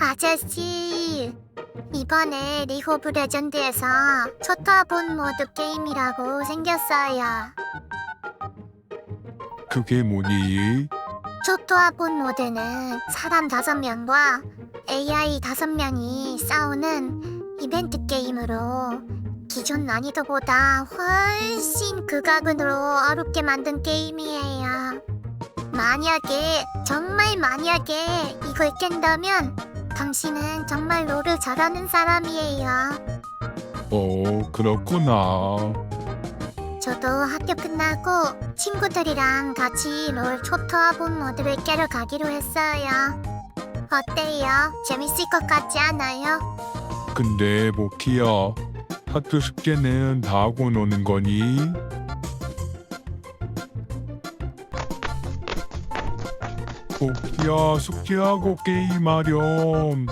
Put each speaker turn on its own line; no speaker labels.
아저씨, 이번에 리그 오브 레전드에서 초타본 모드 게임이라고 생겼어요.
그게 뭐니?
초토아본 모드는 사람 다섯 명과 AI 다섯 명이 싸우는 이벤트 게임으로 기존 난이도보다 훨씬 극악으로 어렵게 만든 게임이에요. 만약에 정말 만약에 이걸 깬다면 당신은 정말 롤을 잘하는 사람이에요.
어, 그렇구나.
저도 학교 끝나고 친구들이랑 같이 롤 초토화본 모드를 깨러 가기로 했어요. 어때요? 재밌을 것 같지 않아요?
근데 모키야, 학교 숙제는 다 하고 노는 거니? 모키야, 숙제하고 게임하렴.